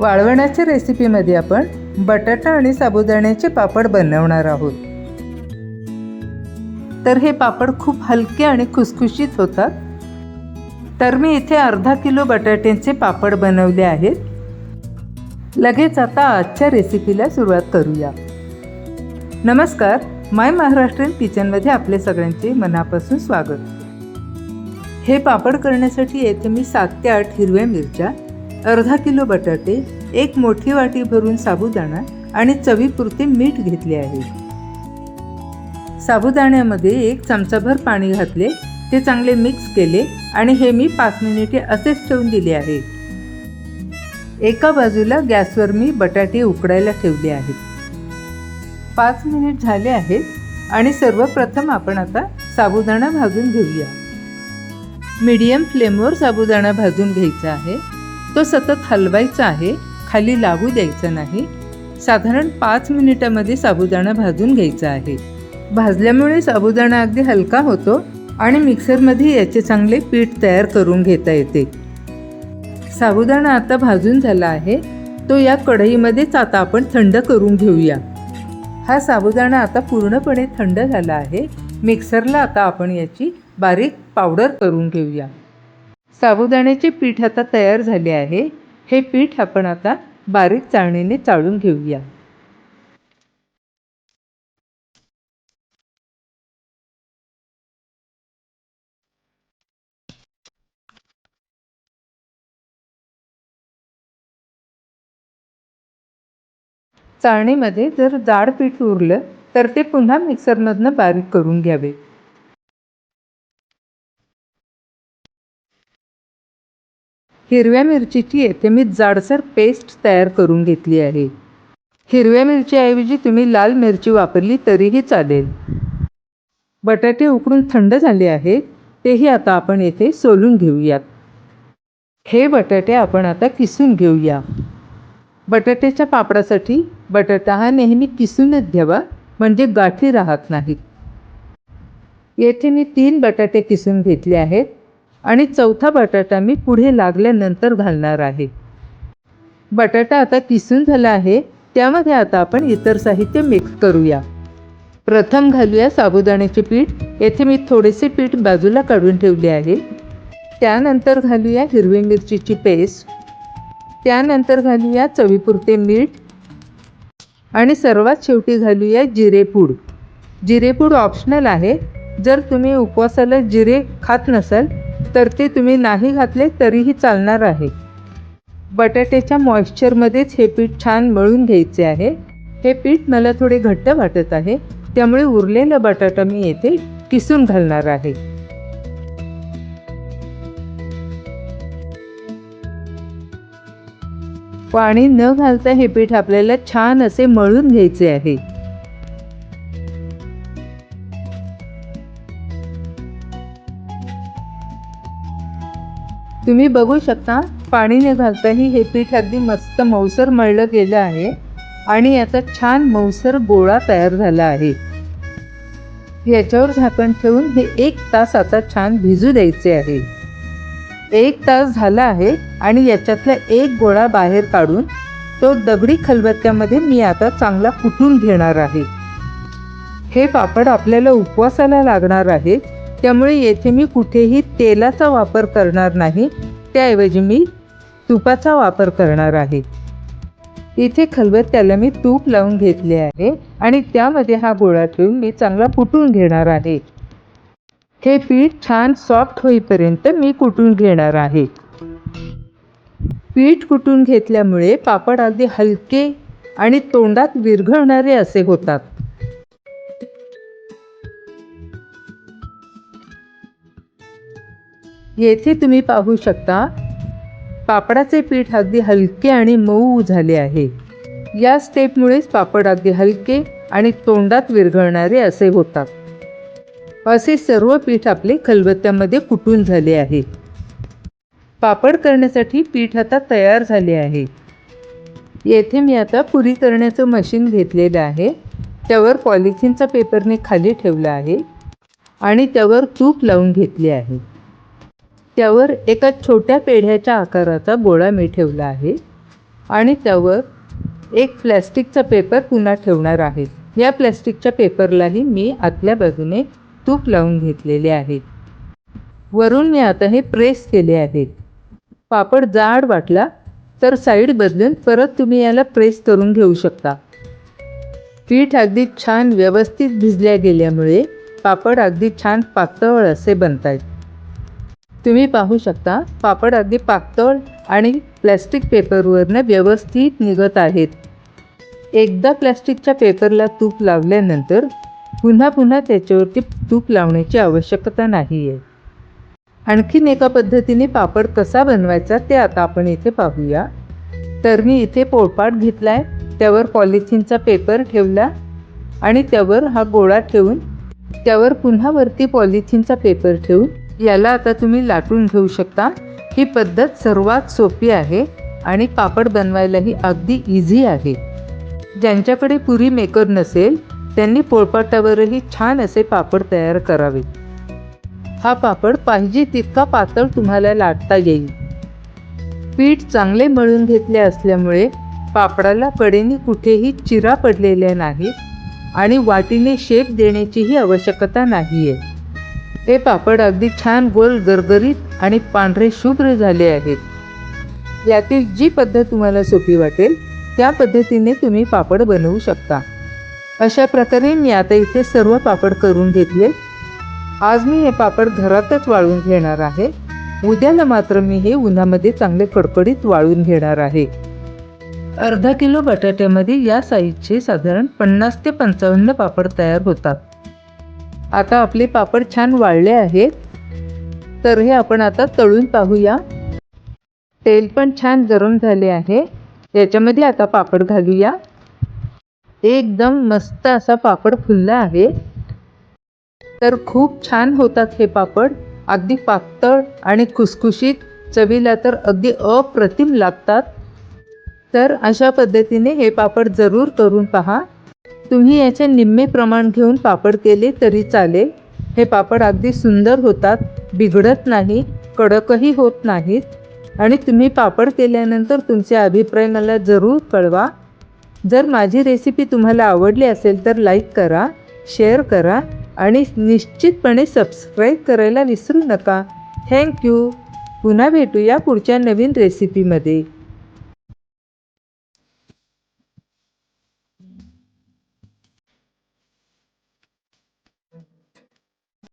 वाळवणाच्या रेसिपीमध्ये आपण बटाटा आणि साबुदाण्याचे पापड बनवणार आहोत. तर हे पापड खूप हलके आणि खुसखुशीत होतात. तर मी इथे अर्धा किलो बटाट्यांचे पापड बनवले आहेत. लगेच आता आजच्या रेसिपीला सुरुवात करूया. नमस्कार माय महाराष्ट्रीयन किचनमध्ये आपले सगळ्यांचे मनापासून स्वागत. हे पापड करण्यासाठी येथे मी सात ते आठ हिरव्या मिरच्या. अर्धा किलो बटाटे एक मोठी वाटी भरून साबुदाणा आणि चवीपुरते मीठ घेतले आहे. साबुदाण्यामध्ये एक चमचाभर पाणी घातले ते चांगले मिक्स केले आणि हे मी पाच मिनिटे असेच ठेवून दिले आहे. एका बाजूला गॅसवर मी बटाटे उकडायला ठेवले आहेत. पाच मिनिट झाले आहेत आणि सर्वप्रथम आपण आता साबुदाणा भाजून घेऊया. मीडियम फ्लेमवर साबुदाणा भाजून घ्यायचा आहे. तो सतत हलवायचा आहे खाली लागू द्यायचा नाही. साधारण पाच मिनिटामध्ये साबुदाणा भाजून घ्यायचा आहे. भाजल्यामुळे साबुदाणा अगदी हलका होतो आणि मिक्सरमध्ये याचे चांगले पीठ तयार करून घेता येते. साबुदाणा आता भाजून झाला आहे तो या कढईमध्येच आता आपण थंड करून घेऊया. हा साबुदाणा आता पूर्णपणे थंड झाला आहे मिक्सरला आता आपण याची बारीक पावडर करून घेऊया. साबुदाण्याचे पीठ आता तयार झाले आहे. हे पीठ आपण आता बारीक चाळणीने चाळून घेऊया. चाळणीमध्ये जर जाड पीठ उरलं तर ते पुन्हा मिक्सरमधनं बारीक करून घ्यावे. हिरव्या मिरचीची येथे मी जाडसर पेस्ट तयार करून घेतली आहे. हिरव्या मिरचीऐवजी तुम्ही लाल मिरची वापरली तरीही चालेल. बटाटे उकडून थंड झाले आहेत तेही आता आपण येथे सोलून घेऊयात. हे बटाटे आपण आता किसून घेऊया. बटाट्याच्या पापडासाठी बटाटा हा नेहमी किसूनच घ्यावा म्हणजे गाठी राहत नाहीत. येथे मी तीन बटाटे किसून घेतले आहेत. आणि चौथा बटाटा मी पुढे लागल्यानंतर घालणार आहे. बटाटा आता किसून झाला आहे त्यामध्ये आता आपण इतर साहित्य मिक्स करूया. प्रथम घालूया साबुदाण्याचे पीठ. येथे मी थोडेसे पीठ बाजूला काढून ठेवले आहे. त्यानंतर घालूया हिरवी मिरचीची पेस्ट. त्यानंतर घालूया चवीपुरते मीठ. आणि सर्वात शेवटी घालूया जिरेपूड जिरेपूड ऑप्शनल आहे. जर तुम्ही उपवासाला जिरे खात नसाल तर ते तुम्ही नाही घातले तरीही चालणार आहे. बटाट्याच्या मॉइश्चरमध्येच हे पीठ छान मळून घ्यायचे आहे. हे पीठ मला थोडे घट्ट वाटत आहे. त्यामुळे उरलेला बटाटा मी येथे किसून घालणार आहे. पाणी न घालता हे पीठ आपल्याला छान असे मळून घ्यायचे आहे. तुम्ही बघू शकता पाणी न घालताही हे पीठ अगदी मस्त मऊसर मळलं गेलं आहे आणि याचा छान मऊसर गोळा तयार झाला आहे. याच्यावर झाकण ठेवून हे एक तास आता छान भिजू द्यायचे आहे. एक तास झाला आहे आणि याच्यातला एक गोळा बाहेर काढून तो दगडी खलबत्त्यामध्ये मी आता चांगला कुटून घेणार आहे. हे पापड आपल्याला उपवासाला लागणार आहे. त्यामुळे येथे मी कुठेही तेलाचा वापर करणार नाही. त्याऐवजी मी तुपाचा वापर करणार आहे. इथे खलबत त्याला मी तूप लावून घेतले आहे आणि त्यामध्ये हा गोळा ठेवून मी चांगला कुटून घेणार आहे. हे पीठ छान सॉफ्ट होईपर्यंत मी कुटून घेणार आहे. पीठ कुटून घेतल्यामुळे पापड अगदी हलके आणि तोंडात विरघळणारे असे होतात. येथे तुम्ही पाहू शकता पापडाचे पीठ अगदी हलके आणि मऊ झाले आहे. या स्टेपमुळेच पापड अगदी हलके आणि तोंडात विरघळणारे असे होतात. असे सर्व पीठ आपले खलबत्त्यामध्ये कुटून झाले आहे. पापड करण्यासाठी पीठ आता तयार झाले आहे. येथे मी आता पुरी करण्याचं मशीन घेतलेलं आहे. त्यावर पॉलिथिनचा पेपरने खाली ठेवला आहे आणि त्यावर तूप लावून घेतले आहे. त्यावर एका छोट्या पेढ्याच्या आकाराचा गोळा मी ठेवला आहे आणि त्यावर एक प्लॅस्टिकचा पेपर पुन्हा ठेवणार आहे. या प्लॅस्टिकच्या पेपरलाही मी आतल्या बाजूने तूप लावून घेतलेले आहे. वरून मी आता हे प्रेस केले आहेत पापड जाड वाटला तर साईड बदलून परत तुम्ही याला प्रेस करून घेऊ शकता. पीठ अगदी छान व्यवस्थित भिजल्या गेल्यामुळे पापड अगदी छान पातळ असे बनत आहेत तुम्ही पाहू शकता पापड अगदी पातळ आणि प्लॅस्टिक पेपरवरनं व्यवस्थित निघत आहेत. एकदा प्लॅस्टिकच्या पेपरला तूप लावल्यानंतर पुन्हा पुन्हा त्याच्यावरती तूप लावण्याची आवश्यकता नाही आहे आणखीन एका पद्धतीने पापड कसा बनवायचा ते आता आपण इथे पाहूया. तर मी इथे पोळपाट घेतला आहे त्यावर पॉलिथिनचा पेपर ठेवला आणि त्यावर हा गोळा ठेवून त्यावर पुन्हा वरती पॉलिथिनचा पेपर ठेवून याला आता तुम्ही लाटून घेऊ शकता. ही पद्धत सर्वात सोपी आहे आणि पापड बनवायलाही अगदी इझी आहे. ज्यांच्याकडे पुरी मेकर नसेल त्यांनी पोळपाटावरही छान असे पापड तयार करावे. हा पापड पाहिजे तितका पातळ तुम्हाला लाटता येईल. पीठ चांगले मळून घेतले असल्यामुळे पापडाला कडेने कुठेही चिरा पडलेल्या नाहीत आणि वाटीने शेप देण्याचीही आवश्यकता नाही आहे हे पापड अगदी छान गोल गरगरीत आणि पांढरे शुभ्र झाले आहेत. यातील जी पद्धत तुम्हाला सोपी वाटेल त्या पद्धतीने तुम्ही पापड बनवू शकता. अशा प्रकारे मी आता इथे सर्व पापड करून घेतले. आज मी हे पापड घरातच वाळून घेणार आहे. उद्याला मात्र मी हे उन्हामध्ये चांगले कडकडीत वाळून घेणार आहे. अर्धा किलो बटाट्यामध्ये या साईजचे साधारण पन्नास ते पंचावन्न पापड तयार होतात. आता आपले पापड छान वाळले आहेत. तर हे आपण आता तळून पाहूया. तेल पण छान गरम झाले आहे. याच्यामध्ये आता पापड घालूया. एकदम मस्त असा पापड फुलला आहे. तर खूप छान होतात हे पापड. अगदी पातळ आणि खुसखुशीत. चवीला तर अगदी अप्रतिम लागतात. तर अशा पद्धतीने हे पापड जरूर करून पहा. तुम्ही याचे निम्मे प्रमाण घेऊन पापड केले तरी चालेल. हे पापड अगदी सुंदर होतात बिघडत नाही कडकही होत नाहीत. आणि तुम्ही पापड केल्यानंतर तुमचे अभिप्राय मला जरूर कळवा. जर माझी रेसिपी तुम्हाला आवडली असेल तर लाईक करा शेअर करा आणि निश्चितपणे सबस्क्राईब करायला विसरू नका. थँक्यू पुन्हा भेटूया पुढच्या नवीन रेसिपीमध्ये.